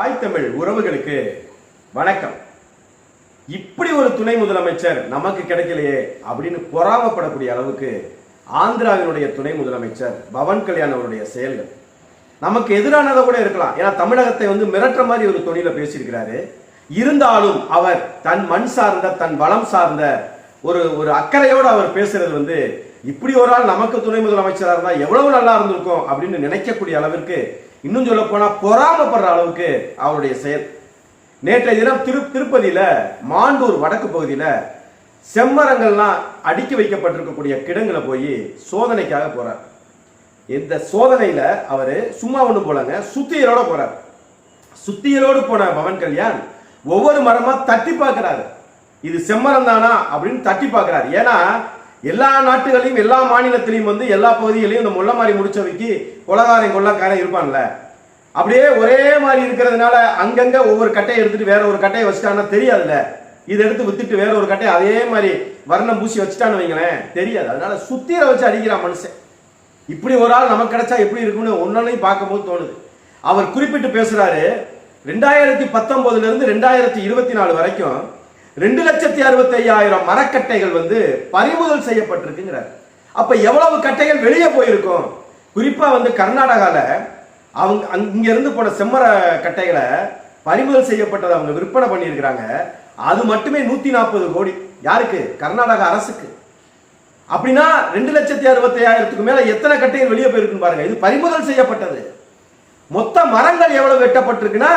தாய் தமிழ் உறவுகளுக்கு வணக்கம். இப்படி ஒரு துணை முதலமைச்சர் நமக்கு கிடைக்கலையே அப்படின்னு பொறாமப்படக்கூடிய அளவுக்கு ஆந்திராவினுடைய துணை முதலமைச்சர் பவன் கல்யாண் அவருடைய செயல்கள். நமக்கு எதிரானதை கூட இருக்கலாம். ஏன்னா தமிழகத்தை வந்து மிரட்டுற மாதிரி ஒரு தொழில பேசியிருக்கிறாரு. இருந்தாலும் அவர் தன் மண் சார்ந்த தன் வளம் சார்ந்த ஒரு ஒரு அக்கறையோடு அவர் பேசுறது வந்து இப்படி ஒரு ஆள் நமக்கு துணை முதலமைச்சராக இருந்தால் எவ்வளவு நல்லா இருந்திருக்கும் அப்படின்னு நினைக்கக்கூடிய அளவிற்கு இன்னும் சொல்ல போனா பொறாமப்படுற அளவுக்கு அவருடைய செயல். நேற்றைய தினம் திரு திருப்பதியில மாண்டூர் வடக்கு பகுதியில செம்மரங்கள்லாம் அடுக்கி வைக்கப்பட்டிருக்கக்கூடிய கிடங்களை போய் சோதனைக்காக போறார். இந்த சோதனையில அவரு சும்மா ஒண்ணு போலங்க சுத்தியலோட போறார். சுத்தியலோடு போன பவன் கல்யாண் ஒவ்வொரு மரமா தட்டி பார்க்கிறாரு. இது செம்மரம் தானா அப்படின்னு தட்டி பார்க்குறாரு. ஏன்னா எல்லா நாட்டுகளையும் எல்லா மாநிலத்திலையும் வந்து எல்லா பகுதிகளையும் இந்த முள்ள மாதிரி முடிச்சவைக்கு கொலகாரன் கொள்ளக்காரன் இருப்பான்ல. அப்படியே ஒரே மாதிரி இருக்கிறதுனால அங்கங்க ஒவ்வொரு கட்டையை எடுத்துட்டு வேற ஒரு கட்டையை வச்சுட்டான்னா தெரியாதுல்ல. இதை எடுத்து வித்துட்டு வேற ஒரு கட்டையை அதே மாதிரி வர்ணம் பூசி வச்சுட்டான்னு வைங்களேன் தெரியாது. அதனால சுத்திர வச்சு அடிக்கிறான் மனுஷன். இப்படி ஒரு ஆள் நமக்கு கிடைச்சா எப்படி இருக்கும்னு ஒன்னொன்னையும் பார்க்கும்போது தோணுது. அவர் குறிப்பிட்டு பேசுறாரு ரெண்டாயிரத்தி பத்தொன்பதுல இருந்து ரெண்டாயிரத்தி இருபத்தி நாலு வரைக்கும் ரெண்டு லட்சத்தி அறுபத்தி ஐயாயிரம் மரக்கட்டைகள் வந்து பறிமுதல் செய்யப்பட்டிருக்குங்கிறார். அப்ப எவ்வளவு கட்டைகள் வெளியே போயிருக்கும்? குறிப்பா வந்து கர்நாடகால அவங்க அங்க- இருந்து போன செம்மர கட்டைகளை பறிமுதல் செய்யப்பட்டதை அவங்க விற்பனை பண்ணியிருக்கிறாங்க. அது மட்டுமே நூத்தி நாற்பது கோடி. யாருக்கு? கர்நாடக அரசுக்கு. அப்படின்னா ரெண்டு லட்சத்தி அறுபத்தி ஐயாயிரத்துக்கு மேல எத்தனை கட்டைகள் வெளியே போயிருக்குன்னு பாருங்க. இது பறிமுதல் செய்யப்பட்டது. மொத்த மரங்கள் எவ்வளவு வெட்டப்பட்டிருக்குன்னா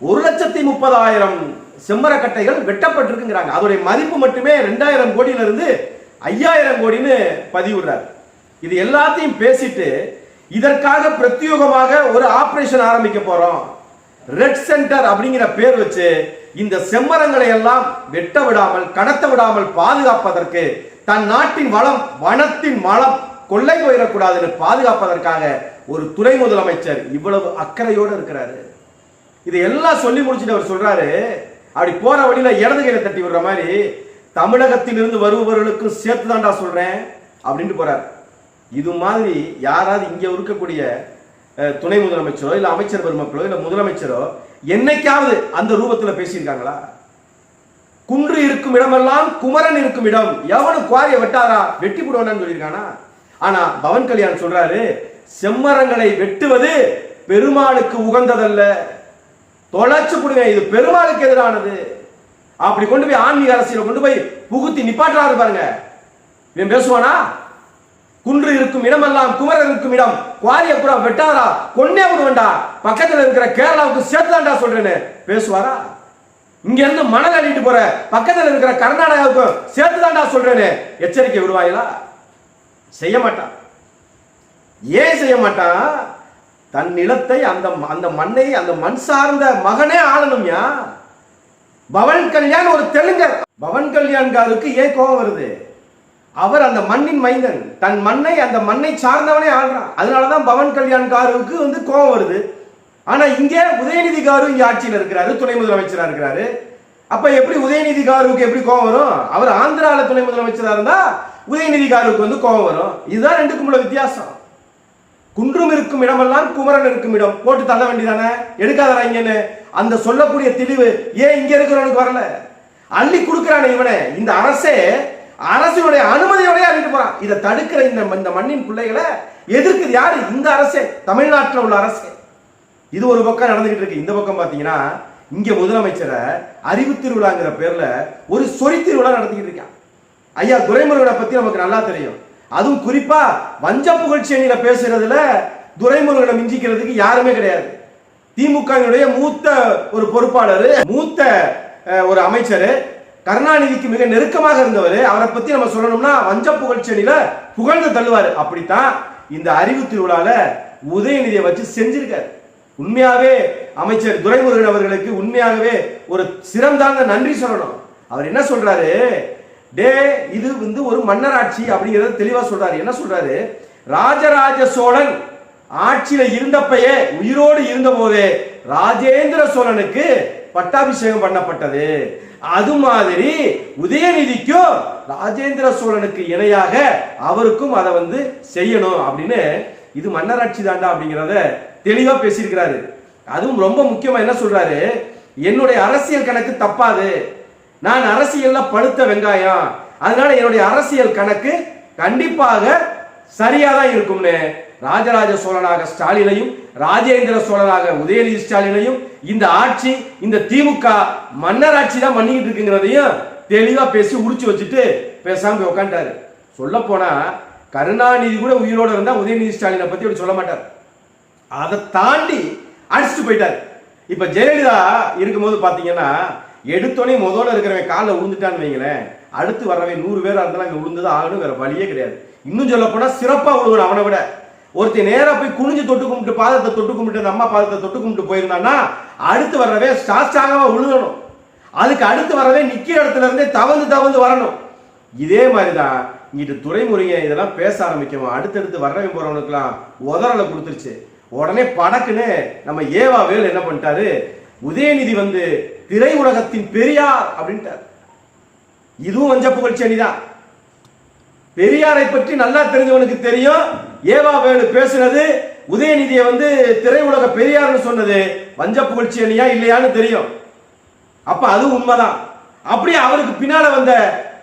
ஒரு லட்சத்தி முப்பதாயிரம் செம்மரக்கட்டைகள் வெட்டப்பட்டிருக்குங்கிறாங்க. அதோடைய மதிப்பு மட்டுமே ரெண்டாயிரம் கோடியிலிருந்து ஐயாயிரம் கோடின்னு பதிவிடுறார். இது எல்லாத்தையும் பேசிட்டு இதற்காக பிரத்யோகமாக ஒரு ஆபரேஷன் ஆரம்பிக்க போறோம். ரெட் சென்டர் அப்படிங்கிற பேர் வச்சு இந்த செம்மரங்களை எல்லாம் வெட்ட விடாமல் கடத்த விடாமல் பாதுகாப்பதற்கு தன் நாட்டின் வளம் வனத்தின் மலம் கொள்ளை போயிடக்கூடாதுன்னு பாதுகாப்பதற்காக ஒரு துணை முதலமைச்சர் இவ்வளவு அக்கறையோடு இருக்கிறாரு. இதை எல்லாம் சொல்லி முடிச்சுட்டு அவர் சொல்றாரு அப்படி போற வழியில இடது கையில தட்டி விடுற மாதிரி தமிழகத்திலிருந்து வருபவர்களுக்கும் சேர்த்து தாண்டா சொல்றேன் அப்படின்ட்டு போறார். இது மாதிரி யாராவது இங்க இருக்கக்கூடிய துணை முதலமைச்சரோ இல்ல அமைச்சர் பெருமக்களோ இல்ல முதலமைச்சரோ என்னைக்காவது அந்த ரூபத்துல பேசியிருக்காங்களா? குன்று இருக்கும் இடமெல்லாம் குமரன் இருக்கும் இடம். எவனும் குவாரிய வெட்டாரா வெட்டி போடுவானு சொல்லியிருக்கானா? ஆனா பவன் கல்யாண் சொல்றாரு செம்மரங்களை வெட்டுவது பெருமாளுக்கு உகந்ததல்ல. தொலைச்சு கொடுங்க இது பெருமாளுக்கு எதிரானது. அப்படி கொண்டு போய் ஆன்மீக அரசியல கொண்டு போய் புகுத்தி நிப்பாட்டுறாரு பாருங்க. இவன் பேசுவானா? குன்று இருக்கும் இடமெல்லாம் குமரன் இருக்கும் இடம். குவாரியபுரம் வெட்டாரா? கொன்னே விடுவேண்டா பக்கத்துல இருக்கிற கேரளாவுக்கு சேர்த்துதான்டா சொல்றேன்னு. பேசுவாரா? இங்க இருந்து மணல் அள்ளிட்டு போற பக்கத்துல இருக்கிற கர்நாடகாவுக்கு சேர்த்துதான்டா சொல்றேன்னு. எச்சரிக்கை விடுவாங்களா செய்ய மாட்டான். ஏன் செய்ய மாட்டான்? தன் நிலத்தை அந்த அந்த மண்ணை அந்த மண் சார்ந்த மகனே ஆளணும்யா பவன் கல்யாண் ஒரு தெலுங்கர். பவன் கல்யாண்காருக்கு ஏன் கோபம் வருது? அவர் அந்த மண்ணின் மைந்தன். தன் மண்ணை அந்த மண்ணை சார்ந்தவனே ஆள்றான். அதனாலதான் பவன் கல்யாண்காருக்கு வந்து கோபம் வருது. ஆனா இங்கே உதயநிதி காரு இங்க ஆட்சியில் இருக்கிறாரு துணை முதலமைச்சரா இருக்கிறாரு. அப்ப எப்படி உதயநிதி காருக்கு எப்படி கோபம் வரும்? அவர் ஆந்திரால துணை முதலமைச்சரா இருந்தா உதயநிதி காருக்கு வந்து கோபம் வரும். இதுதான் ரெண்டுக்கும் உள்ள வித்தியாசம். குன்றும் இருக்கும் இடமெல்லாம் குமரன் இருக்கும் இடம். போட்டு தள்ள வேண்டியதானே? எடுக்காதடா இங்கன்னு. அந்த சொல்லக்கூடிய தெளிவு ஏன் இங்க இருக்கிறவனுக்கு வரல. அள்ளி கொடுக்கிறானே இவனே. இந்த அரசே அரசினுடைய அனுமதியோடய அள்ளிட்டு போறான். இதை தடுக்கிற இந்த இந்த மண்ணின் பிள்ளைகளை எதிர்க்குது யாரு? இந்த அரசே. தமிழ்நாட்டில் உள்ள அரசே. இது ஒரு பக்கம் நடந்துகிட்டு இருக்கு. இந்த பக்கம் பாத்தீங்கன்னா இங்க முதலமைச்சரை அறிவு திருவிழாங்கிற பேர்ல ஒரு சொறி திருவிழா நடத்திக்கிட்டு இருக்கான். ஐயா துரைமுருகனை பத்தி நமக்கு நல்லா தெரியும். அதுவும் குறிப்பா வஞ்ச புகழ்ச்சியணியில பேசுறதுல துரைமுருகனை மிஞ்சிக்கிறதுக்கு யாருமே கிடையாது. திமுகவினுடைய மூத்த ஒரு பொறுப்பாளர் மூத்த ஒரு அமைச்சர் கருணாநிதிக்கு மிக நெருக்கமாக இருந்தவர். அவரை பத்தி நம்ம சொல்லணும்னா வஞ்ச புகழ்ச்சியணியில புகழ்ந்து தள்ளுவாரு. அப்படித்தான் இந்த அறிவு திருவிழால உதயநிதியை வச்சு செஞ்சிருக்காரு. உண்மையாவே அமைச்சர் துரைமுருகன் அவர்களுக்கு உண்மையாகவே ஒரு சிறந்தாங்க நன்றி சொல்லணும். அவர் என்ன சொல்றாரு? டே இது வந்து ஒரு மன்னராட்சி அப்படிங்கறத தெளிவா சொல்றாரு. என்ன சொல்றாரு? ராஜராஜ சோழன் ஆட்சியில இருந்தப்பயே உயிரோடு இருந்த போதே ராஜேந்திர சோழனுக்கு பட்டாபிஷேகம் பண்ணப்பட்டது. அது மாதிரி உதயநிதிக்கும் ராஜேந்திர சோழனுக்கு இணையாக அவருக்கும் அதை வந்து செய்யணும் அப்படின்னு இது மன்னராட்சி தாண்டா அப்படிங்கிறத தெளிவா பேசியிருக்கிறாரு. அதுவும் ரொம்ப முக்கியமா என்ன சொல்றாரு? என்னுடைய அரசியல் கணக்கு தப்பாது. நான் அரசியல்ல பழுத்த வெங்காயம். அதனால என்னுடைய அரசியல் கணக்கு கண்டிப்பாக சரியா தான் இருக்கும்னு. ராஜராஜ சோழனாக ஸ்டாலினையும் ராஜேந்திர சோழனாக உதயநிதி ஸ்டாலினையும் இந்த ஆட்சி இந்த திமுக மன்னர் ஆட்சி தான் பண்ணிக்கிட்டு இருக்குங்கிறதையும் தெளிவா பேசி உரிச்சு வச்சுட்டு பேசாம போய் உட்காந்துட்டாரு சொல்ல போனா கருணாநிதி கூட உயிரோட இருந்தா உதயநிதி ஸ்டாலினை பத்தி அப்படி சொல்ல மாட்டார். அதை தாண்டி அடிச்சுட்டு போயிட்டார். இப்ப ஜெயலலிதா இருக்கும்போது பாத்தீங்கன்னா எடுத்தோடனே முதல்ல இருக்கிறவன் காலில் விழுந்துட்டான்னு வைங்களேன். அடுத்து வர்றவன் நூறு பேர் இருந்தாலும் அங்கே விழுந்துதான் ஆகணும் வேற வழியே கிடையாது. இன்னும் சொல்ல சிறப்பாக விழுகணும் அவனை விட. ஒருத்தன் நேராக போய் குனிஞ்சு தொட்டு கும்பிட்டு பாதத்தை தொட்டு கும்பிட்டு அந்த அம்மா பாதத்தை தொட்டு கும்பிட்டு போயிருந்தான்னா அடுத்து வர்றவே சாஸ்தாகமா விழுகணும் அதுக்கு அடுத்து வரவே நிற்கிற இடத்துல இருந்தே தவந்து தவந்து வரணும். இதே மாதிரி தான் இங்கிட்டு துறைமுறைங்க இதெல்லாம் பேச ஆரம்பிக்கும் அடுத்தடுத்து வர்றவன் போகிறவனுக்குலாம் உதறலை கொடுத்துருச்சு. உடனே படக்குன்னு நம்ம ஏவா வேல் என்ன பண்ணிட்டாரு? உதயநிதி வந்து திரை உலகத்தின் பெரியார் அப்படின்ட்டார். இதுவும் வஞ்ச புகழ்ச்சி அணிதான் பெரியாரை பற்றி நல்லா தெரிஞ்சவனுக்கு தெரியும். ஏவா வேலு பேசுனது உதயநிதியை வந்து திரையுலக பெரியார்னு சொன்னது வஞ்ச புகழ்ச்சி அணியா இல்லையான்னு தெரியும். அப்ப அது உண்மைதான். அப்படியே அவருக்கு பின்னால வந்த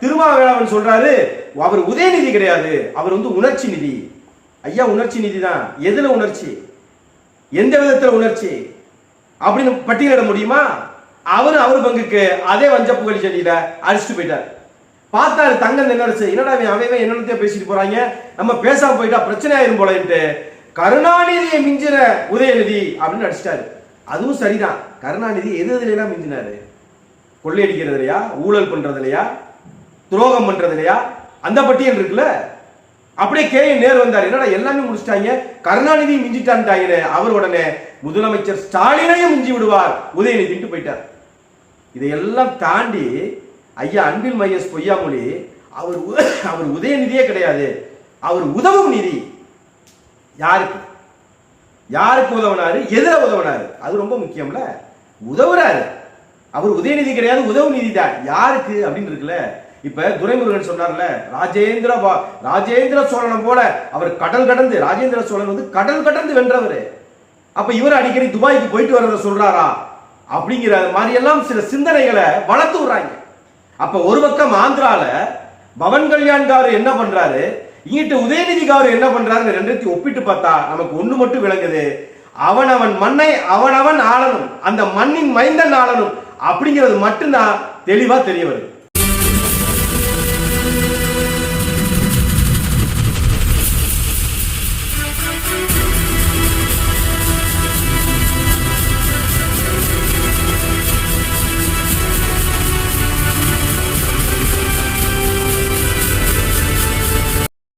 திருமாவேளவன் சொல்றாரு அவர் உதயநிதி கிடையாது அவர் வந்து உணர்ச்சி நிதி. ஐயா உணர்ச்சி நிதி தான். எதுல உணர்ச்சி? எந்த விதத்துல உணர்ச்சி? அப்படின்னு பட்டியலிட முடியுமா? அவரு அவர் பங்குக்கு அதே வஞ்ச புகழ் செடியில அடிச்சுட்டு போயிட்டார். பார்த்தாரு தங்கம் தென்னரசு. என்னடா அவன் அவன் என்னென்னத்தையோ பேசிட்டு போறாங்க. நம்ம பேசாம போயிட்டா பிரச்சனை ஆயிரும் போலன்ட்டு கருணாநிதியை மிஞ்சின உதயநிதி அப்படின்னு அடிச்சிட்டாரு அதுவும் சரிதான். கருணாநிதி எது எதுலாம் மிஞ்சினாரு? கொள்ளையடிக்கிறதுலையா? ஊழல் பண்றதுலையா? துரோகம் பண்றதுலையா? அந்த பட்டியல் இருக்குல்ல? அப்படியே கே. நேர் வந்தார். என்னடா எல்லாமே முடிச்சிட்டாங்க. கருணாநிதி மிஞ்சிட்டான்ட்டாங்க அவர் உடனே முதலமைச்சர் ஸ்டாலினையும் மிஞ்சி விடுவார். உதயநிதிட்டு போயிட்டார். இதையெல்லாம் தாண்டி ஐயா அன்பில் மையஸ் பொய்யாமொழி அவர் உ- அவர் உதயநிதியே கிடையாது. அவர் உதவும் நிதி. யாருக்கு? யாருக்கு உதவினாரு? எதிர உதவினாரு. அது ரொம்ப முக்கியம்ல. உதவுறாரு. அவர் உதயநிதி கிடையாது உதவு நிதி தான். யாருக்கு அப்படின்னு இருக்குல்ல. இப்ப துரைமுருகன் சொன்னார்ல ராஜேந்திர வா- ராஜேந்திர சோழனை போல அவர் கடல் கடந்து ராஜேந்திர சோழன் வந்து கடல் கடந்து வென்றவர். அப்ப இவர் அடிக்கடி துபாய்க்கு போயிட்டு வர்றத சொல்றாரா? அப்படிங்கிற மாதிரி எல்லாம் சில சிந்தனைகளை வளர்த்து விடுறாங்க. அப்ப ஒரு பக்கம் ஆந்திரால பவன் கல்யாண் காரு என்ன பண்றாரு? இங்கிட்டு உதயநிதி காரு என்ன பண்றாரு ரெண்டத்தையும் ஒப்பிட்டு பார்த்தா நமக்கு ஒண்ணு மட்டும் விளங்குது. அவனவன் மண்ணை அவனவன் ஆளனும் அந்த மண்ணின் மைந்தன் ஆளனும் அப்படிங்கிறது மட்டும்தான் தெளிவா தெரிய வருது.